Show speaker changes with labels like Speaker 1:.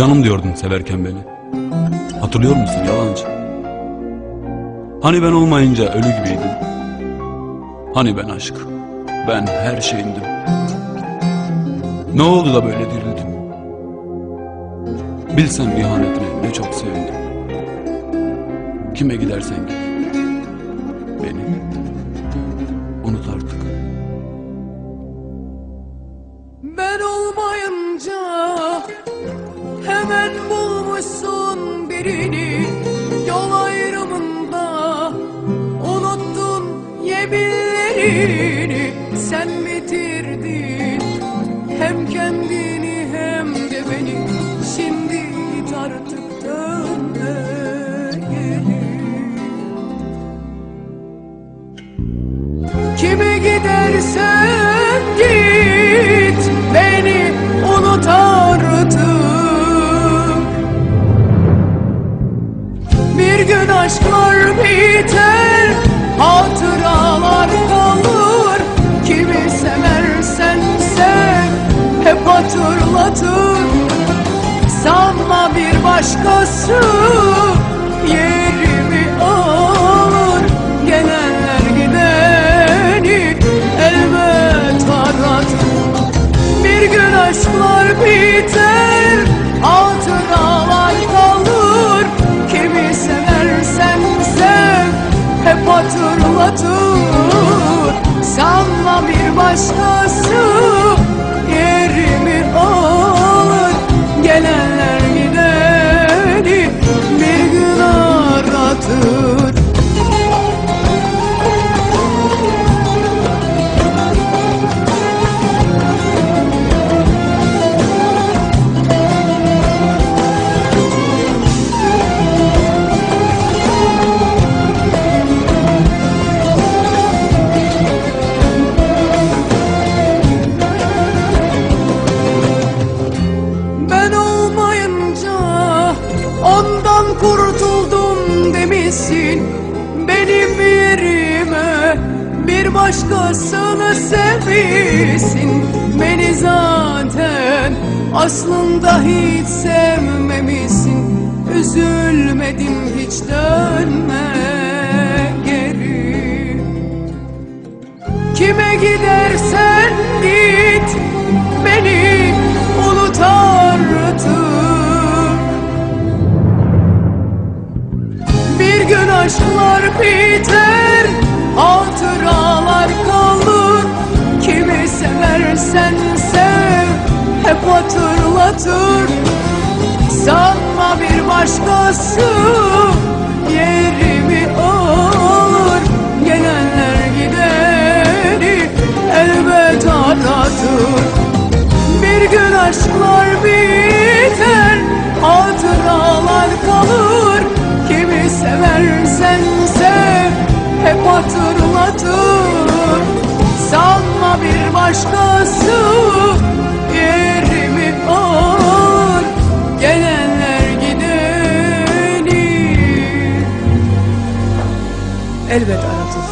Speaker 1: Canım diyordun severken beni. Hatırlıyor musun yalancı? Hani ben olmayınca ölü gibiydim. Hani ben aşk, ben her şeyindim. Ne oldu da böyle dirildim? Bilsem ihanetine ne çok sevindim. Kime gidersen git. Beni unut artık.
Speaker 2: Ben olmayınca hemen bulmuşsun birini yol ayrımında. Unuttun yeminlerini sen bitirdin. Hem kendini hem de beni şimdi git artık dönme Kime gidersen biter hatıralar kalır. Kimi seversen sev hep hatırlatır. Sanma bir başkası yerimi Sanma ondan kurtuldum demişsin. Benim yerime bir başkasını sevmişsin. Beni zaten aslında hiç sevmemişsin. Üzülmedim hiç dönme geri. Kime gidersen git biter hatıralar kalır. Kimi seversen sev hep hatırlatır. Sanma bir başkası yerimi seversen sev Hep hatırlatır. Sanma bir başkası Yerimi alır Gelenler gideni. Elbet aratır